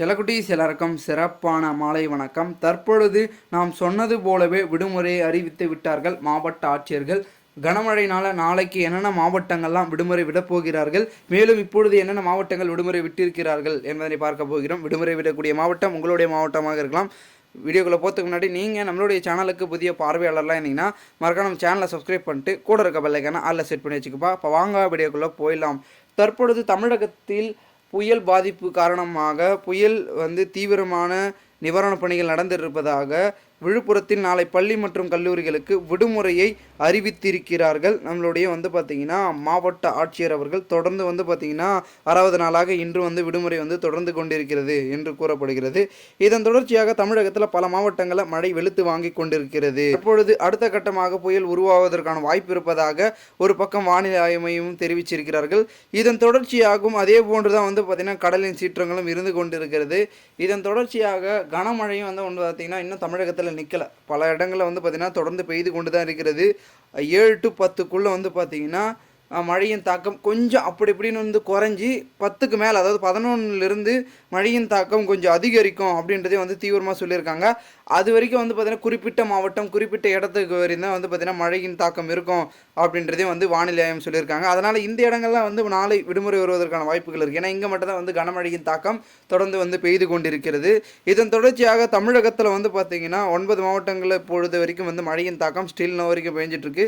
செல்லக்குட்டீஸ் எல்லாருக்கும் சிறப்பான மாலை வணக்கம். தற்பொழுது நாம் சொன்னது போலவே விடுமுறையை அறிவித்து விட்டார்கள் மாவட்ட ஆட்சியர்கள். கனமழையினால் நாளைக்கு என்னென்ன மாவட்டங்கள்லாம் விடுமுறை விடப் போகிறார்கள்? மேலும் இப்பொழுது என்னென்ன மாவட்டங்கள் விடுமுறை விட்டிருக்கிறார்கள் என்பதனை பார்க்க போகிறோம். விடுமுறை விடக்கூடிய மாவட்டம் உங்களுடைய மாவட்டமாக இருக்கலாம். வீடியோக்குள்ளே போகிறதுக்கு முன்னாடி நீங்கள் நம்மளுடைய சேனலுக்கு புதிய பார்வையாளர்லாம் இருந்தீங்கன்னா மறக்காம நம்ம சேனலை சப்ஸ்கிரைப் பண்ணிட்டு கூட இருக்க பெல்லைக்கான அதில் செட் பண்ணி வச்சுக்கப்பா. இப்போ வாங்க வீடியோக்குள்ளே போயிடலாம். தற்பொழுது தமிழகத்தில் புயல் பாதிப்பு காரணமாக புயல் வந்து தீவிரமான நிவாரணப் பணிகள் நடந்திருப்பதாக விழுப்புரத்தில் நாளை பள்ளி மற்றும் கல்லூரிகளுக்கு விடுமுறையை அறிவித்திருக்கிறார்கள். நம்மளுடைய வந்து பார்த்திங்கன்னா மாவட்ட ஆட்சியர் அவர்கள் தொடர்ந்து வந்து பார்த்திங்கன்னா அறுபது நாளாக இன்று வந்து விடுமுறை வந்து தொடர்ந்து கொண்டிருக்கிறது என்று கூறப்படுகிறது. இதன் தொடர்ச்சியாக தமிழகத்தில் பல மாவட்டங்களில் மழை வெளுத்து வாங்கி கொண்டிருக்கிறது. இப்பொழுது அடுத்த கட்டமாக புயல் உருவாவதற்கான வாய்ப்பு இருப்பதாக ஒரு பக்கம் வானிலை ஆய்வு மையமும் தெரிவிச்சிருக்கிறார்கள். இதன் தொடர்ச்சியாகவும் அதே போன்று தான் வந்து பார்த்திங்கன்னா கடலின் சீற்றங்களும் இருந்து கொண்டிருக்கிறது. இதன் தொடர்ச்சியாக கனமழையும் வந்து ஒன்று பார்த்திங்கன்னா இன்னும் தமிழகத்தில் நிற்கலை பல இடங்களில் வந்து பார்த்திங்கன்னா தொடர்ந்து பெய்து கொண்டு தான் இருக்கிறது. ஏழு டு பத்துக்குள்ளே வந்து பார்த்திங்கன்னா மழையின் தாக்கம் கொஞ்சம் அப்படி இப்படின்னு வந்து குறைஞ்சி பத்துக்கு மேலே அதாவது பதினொன்னுலேருந்து மழையின் தாக்கம் கொஞ்சம் அதிகரிக்கும் அப்படின்றதே வந்து தீவிரமாக சொல்லியிருக்காங்க. அது வரைக்கும் வந்து பார்த்திங்கன்னா குறிப்பிட்ட மாவட்டம் குறிப்பிட்ட இடத்துக்கு வரையும் தான் வந்து பார்த்திங்கன்னா மழையின் தாக்கம் இருக்கும் அப்படின்றதே வந்து வானிலை ஆயம் சொல்லியிருக்காங்க. அதனால் இந்த இடங்கள்லாம் வந்து நாளை விடுமுறை வருவதற்கான வாய்ப்புகள் இருக்குது ஏன்னா இங்கே மட்டும் தான் வந்து கனமழையின் தாக்கம் தொடர்ந்து வந்து பெய்து கொண்டிருக்கிறது. இதன் தொடர்ச்சியாக தமிழகத்தில் வந்து பார்த்திங்கன்னா ஒன்பது மாவட்டங்களை பொழுது வரைக்கும் வந்து மழையின் தாக்கம் ஸ்டில் நோ வரைக்கும் பெஞ்சிட்ருக்கு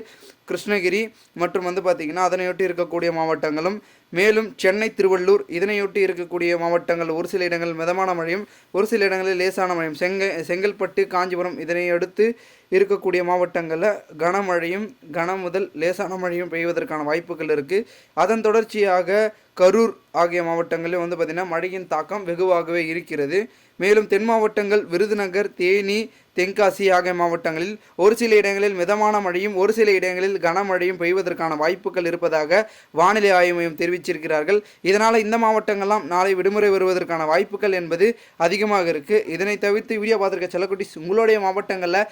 கிருஷ்ணகிரி மற்றும் வந்து பார்த்திங்கன்னா அதனையொட்டி இருக்கக்கூடிய மாவட்டங்களும் மேலும் சென்னை திருவள்ளூர் இதனையொட்டி இருக்கக்கூடிய மாவட்டங்கள் ஒரு சில இடங்கள் மிதமான மழையும் ஒரு சில இடங்களில் லேசான மழையும். செங்க செங்கல்பட்டு காஞ்சிபுரம் இதனை அடுத்து இருக்கக்கூடிய மாவட்டங்களில் கனமழையும் கன முதல் லேசான மழையும் பெய்வதற்கான வாய்ப்புகள் இருக்குது அதன் தொடர்ச்சியாக கரூர் ஆகிய மாவட்டங்களில் வந்து பார்த்திங்கன்னா மழையின் தாக்கம் வெகுவாகவே இருக்கிறது. மேலும் தென் மாவட்டங்கள் விருதுநகர் தேனி தென்காசி ஆகிய மாவட்டங்களில் ஒரு சில இடங்களில் மிதமான மழையும் ஒரு சில இடங்களில் கனமழையும் பெய்வதற்கான வாய்ப்புகள் இருப்பதாக வானிலை ஆய்வு மையம் தெரிவிச்சிருக்கிறார்கள். இதனால் இந்த மாவட்டங்கள்லாம் நாளை விடுமுறை வருவதற்கான வாய்ப்புகள் என்பது அதிகமாக இருக்குது இதனை தவிர்த்து வீடியோ பார்த்துருக்க செல்லக்குட்டி உங்களுடைய மாவட்டங்களில்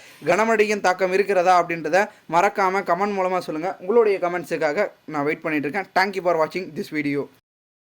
கனமழையின் தாக்கம் இருக்கிறதா அப்படின்றத மறக்காமல் கமெண்ட் மூலமாக சொல்லுங்கள் உங்களுடைய கமெண்ட்ஸுக்காக நான் வெயிட் பண்ணிட்டு இருக்கேன். தேங்க்யூ ஃபார் வாட்சிங் திஸ் வீடியோ